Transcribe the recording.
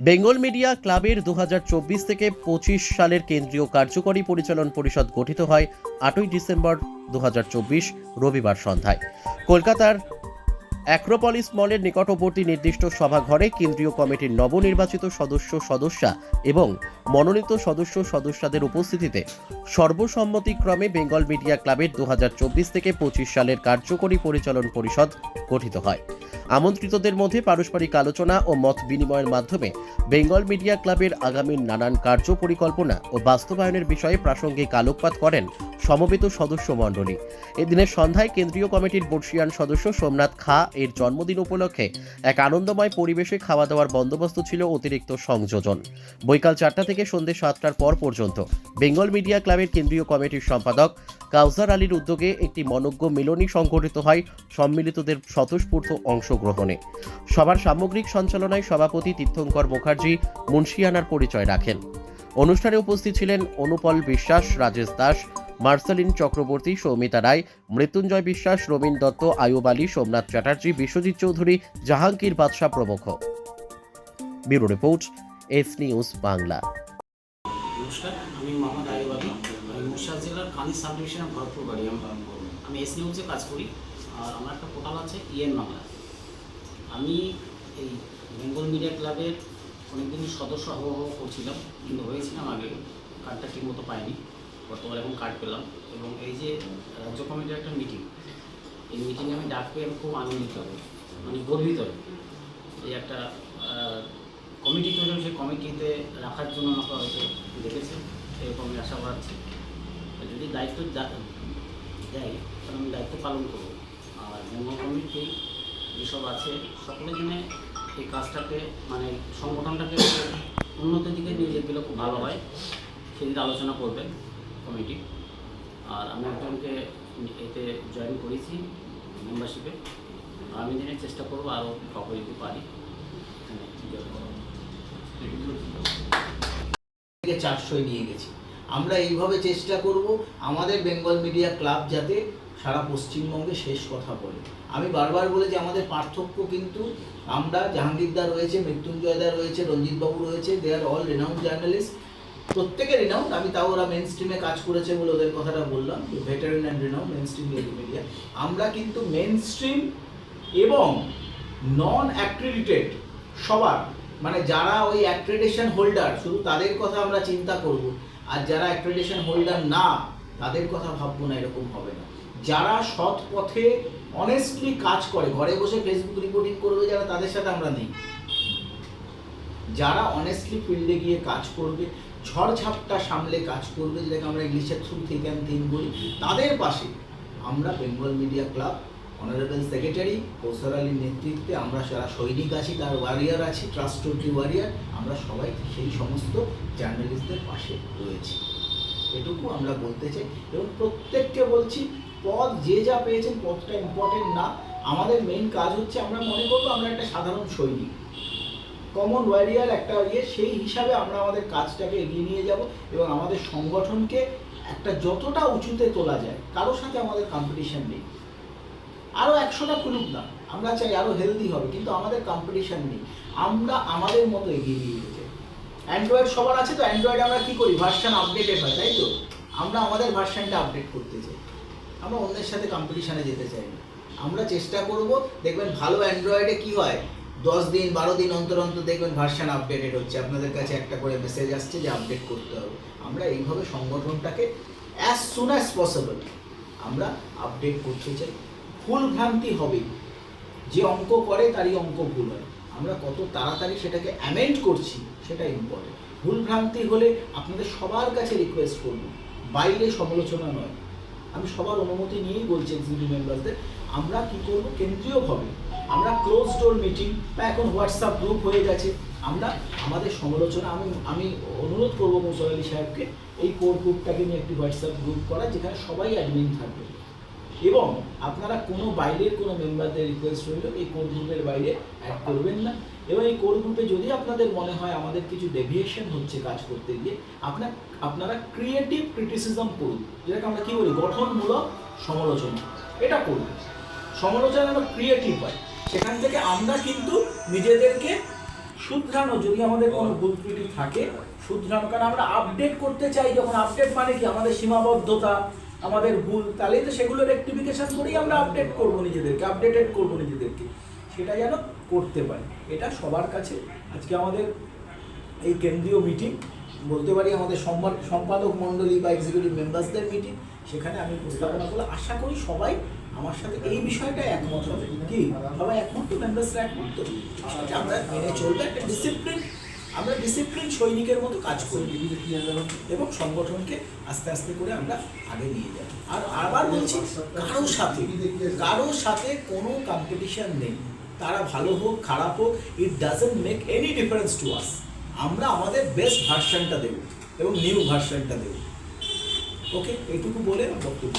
Bengal media ক্লাবের দু হাজার চব্বিশ থেকে পঁচিশ সালের কেন্দ্রীয় কার্যকরী পরিচালন পরিষদ গঠিত হয় আটই ডিসেম্বর দু হাজার চব্বিশ রবিবার সন্ধ্যায়। কলকাতার অ্যাক্রোপলিস মলের নিকটবর্তী নির্দিষ্ট সভাঘরে কেন্দ্রীয় কমিটির নবনির্বাচিত সদস্য সদস্যা এবং মনোনীত সদস্য সদস্যদের উপস্থিতিতে সর্বসম্মতিক্রমে বেঙ্গল মিডিয়া ক্লাবের দু হাজার চব্বিশ থেকে পঁচিশ সালের কার্যকরী পরিচালন পরিষদ গঠিত হয়। আমন্ত্রিতদের মধ্যে পারস্পরিক আলোচনা ও মত বিনিময়ের মাধ্যমে বেঙ্গল মিডিয়া ক্লাবের আগামী নানান কার্য পরিকল্পনা ও বাস্তবায়নের বিষয়ে প্রাসঙ্গিক আলোকপাত করেন সমবেত সদস্য মণ্ডলী। এদিনের সন্ধ্যায় কেন্দ্রীয় কমিটির বর্ষিয়ান সদস্য সোমনাথ খা এর জন্মদিন উপলক্ষে এক আনন্দময় পরিবেশে খাওয়া দাওয়ার বন্দোবস্ত ছিল অতিরিক্ত সংযোজন। বৈকাল চারটা থেকে সন্ধ্যে সাতটার পর পর্যন্ত বেঙ্গল মিডিয়া ক্লাবের কেন্দ্রীয় কমিটির সম্পাদক কাউসার আলীর উদ্যোগে একটি মনজ্ঞ মিলনী সংঘটিত হয়। সম্মিলিতদের স্বতঃস্ফূর্ত অংশগ্রহণে সবার সামগ্রিক সঞ্চালনায় সভাপতি তীর্থঙ্কর মুখার্জি মুন্সিয়ানার পরিচয় রাখেন। অনুষ্ঠানে উপস্থিত ছিলেন অনুপল বিশ্বাস, রাজেশ দাস, মার্সেলিন চক্রবর্তী, সৌমিতা রায়, মৃত্যুঞ্জয় বিশ্বাস, রবীন দত্ত, আয়ুব আলী, সোমনাথ চ্যাটার্জি, বিশ্বজিৎ চৌধুরী, জাহাঙ্গীর বাদশাহ প্রমুখ। Bureau report, S news Bangla. নমস্কার, আমি মোহাম্মদ আয়ুব আলী। মুর্শিদাবাদ জেলার ভরতপুর বাড়ি। আমি এস নিউজে কাজ করি। আর আমার একটা পোর্টাল আছে, ইএন বাংলা। আমি এই বেঙ্গল মিডিয়া ক্লাবের অনেকদিনই সদস্য হওয়া হওয়া করছিলাম, কিন্তু হয়েছিলাম আগে। কার্ডটা ঠিকমতো পাইনি গতবার এখন কার্ড পেলাম। এবং এই যে রাজ্য কমিটির একটা মিটিং এই মিটিংয়ে আমি ডাক পেয়ে আমি খুব আনন্দিত। হই মানে গর্বিত। এই একটা কমিটি তৈরি হয়েছে কমিটিতে রাখার জন্য আমাকে হয়তো দেখেছে, এরকম আমি আশা করাচ্ছি। যদি দায়িত্ব দেয়, তাহলে আমি দায়িত্ব পালন করব। আর বেঙ্গল কমিটি যেসব আছে, সকলের জন্য এই কাজটাকে মানে সংগঠনটাকে উন্নতির দিকে নিয়ে যেতে গেলে খুব ভালো হয়। সেদিকে আলোচনা করবেন কমিটি। আর আমি একজনকে এতে জয়েন করেছি মেম্বারশিপে আমি দিনে চেষ্টা করব আরও কাউকে যদি পারি। চারশোয় নিয়ে গেছি। আমরা এইভাবে চেষ্টা করব আমাদের বেঙ্গল মিডিয়া ক্লাব যাতে সারা পশ্চিমবঙ্গে শেষ কথা বলে। আমি বারবার বলেছি, আমাদের পার্থক্য কিন্তু আমরা জাহাঙ্গীরদা রয়েছে মৃত্যুঞ্জয়দা রয়েছে রঞ্জিতবাবু রয়েছে they are all renowned journalist প্রত্যেকে রেনাউন্ড আমি তাও ওরা মেন স্ট্রিমে কাজ করেছে বলে ওদের কথাটা বললাম veteran and renowned main stream media আমরা কিন্তু মেন স্ট্রিম এবং নন অ্যাক্রেডিটেড সবার মানে যারা ওই অ্যাক্রেডিটেশন হোল্ডার শুধু তাদের কথা আমরা চিন্তা করব, আর যারা অ্যাক্রেডিটেশন হোল্ডার না, তাদের কথা ভাববো না, এরকম হবে না। যারা সৎ পথে অনেস্টলি কাজ করে, ঘরে বসে ফেসবুক রিপোর্টিং করবে যারা, তাদের সাথে আমরা নেই। যারা অনেস্টলি ফিল্ডে গিয়ে কাজ করবে ঝড়ঝাপটা সামলে কাজ করবে, যেটাকে আমরা ইংলিশে থ্রু থিক অ্যান্ড থিন বলি, তাদের পাশে আমরা Bengal media club honourable secretary Koushal আলীর নেতৃত্বে আমরা যারা সৈনিক আছি, তার ওয়ারিয়ার আছি ট্রাস্ট ওয়ারিয়ার আমরা সবাই সেই সমস্ত জার্নালিস্টদের পাশে রয়েছি। এটুকু আমরা বলতে চাই এবং প্রত্যেককে বলছি, পদ যে যা পেয়েছেন পদটা ইম্পর্টেন্ট না। আমাদের মেইন কাজ হচ্ছে আমরা মনে করব আমরা একটা সাধারণ সৈনিক। কমন ওয়ারিয়ার একটা ইয়ে সেই হিসাবে আমরা আমাদের কাজটাকে এগিয়ে নিয়ে যাব এবং আমাদের সংগঠনকে একটা যতটা উঁচুতে তোলা যায়, কারোর সাথে আমাদের কম্পিটিশন নেই। আরও একশোটা খুলুক না, আমরা চাই আরও হেলদি হবে, কিন্তু আমাদের কম্পিটিশন নেই। আমরা আমাদের মতো এগিয়ে নিয়ে অ্যান্ড্রয়েড সবার আছে তো অ্যান্ড্রয়েড আমরা কি করি? ভার্সন আপডেটেড হয়, তাই তো? আমরা আমাদের ভার্সনটা আপডেট করতে চাই। আমরা অন্যের সাথে কম্পিটিশানে যেতে চাই না। আমরা চেষ্টা করব, দেখবেন ভালো অ্যান্ড্রয়েডে কি হয়? দশ দিন, বারো দিন অন্তর অন্তর দেখবেন ভার্সন আপডেটেড হচ্ছে। আপনাদের কাছে একটা করে মেসেজ আসছে যে আপডেট করতে হবে। আমরা এইভাবে সংগঠনটাকে অ্যাজ সুন অ্যাজ পসিবল আমরা আপডেট করতে চাই। ভুল ভ্রান্তি হবে যে অঙ্ক করে, তারই অঙ্ক ভুল হয়। আমরা কত তাড়াতাড়ি সেটাকে অ্যামেন্ড করছি। সেটা ইম্পর্টেন্ট ভুল ভ্রান্তি হলে আপনাদের সবার কাছে রিকোয়েস্ট করব, বাইরে সমালোচনা নয়। আমি সবার অনুমতি নিয়েই বলছি এক্সিকিউটিভ মেম্বারদের আমরা কি করব কেন্দ্রীয়ভাবে? আমরা ক্লোজ ডোর মিটিং বা এখন হোয়াটসঅ্যাপ গ্রুপ হয়ে গেছে, আমরা আমাদের সমালোচনা, আমি আমি অনুরোধ করব মুসল আলী সাহেবকে, এই কোর গ্রুপটাকে নিয়ে একটি হোয়াটসঅ্যাপ গ্রুপ করা, যেখানে সবাই অ্যাডমিন থাকবে। এবং আপনারা কোনো বাইরের কোনো মেম্বারদের রিকোয়েস্ট রইল, এই কোর গ্রুপের বাইরে অ্যাড করবেন না। এবং এই কোর গ্রুপে যদি আপনাদের মনে হয় আমাদের কিছু ডেভিয়েশন হচ্ছে কাজ করতে গিয়ে, আপনার, আপনারা ক্রিয়েটিভ ক্রিটিসিজম করুন। যেটাকে আমরা কী বলি? গঠনমূলক সমালোচনা। এটা করুন। সমালোচনা যেন ক্রিয়েটিভ হয়। সেখান থেকে আমরা কিন্তু নিজেদেরকে শুধরানো, যদি আমাদের কোনো ভুল ত্রুটি থাকে, শুধরানো। কারণ আমরা আপডেট করতে চাই যখন আপডেট মানে কি? আমাদের সীমাবদ্ধতা। আমাদের ভুল, তাহলেই তো সেগুলো রেকটিফিকেশন করেই আমরা আপডেট করব নিজেদেরকে আপডেটেড করব নিজেদেরকে। সেটা যেন করতে পারি। এটা সবার কাছে। আজকে আমাদের এই কেন্দ্রীয় মিটিং বলতে পারি আমাদের সম্পাদক মণ্ডলী বা এক্সিকিউটিভ মেম্বার্সদের মিটিং সেখানে আমি উপস্থাপনা করলে আশা করি সবাই আমার সাথে এই বিষয়টা একমত হবে। কি? সবাই একমত? মেম্বার্সরা একমত? আমরা মেনে চলবে। একটা ডিসিপ্লিন আমরা ডিসিপ্লিন সৈনিকের মতো কাজ করি। এবং সংগঠনকে আস্তে আস্তে করে আমরা আগে নিয়ে যাই। আর আবার বলছি কারোর সাথে কারোর সাথে কোনো কম্পিটিশন নেই। তারা ভালো হোক, খারাপ হোক it doesn't make any difference to us আমরা আমাদের বেস্ট ভার্সনটা দেব এবং নিউ ভার্সনটা দেব। ওকে এটুকু বলে বক্তব্য।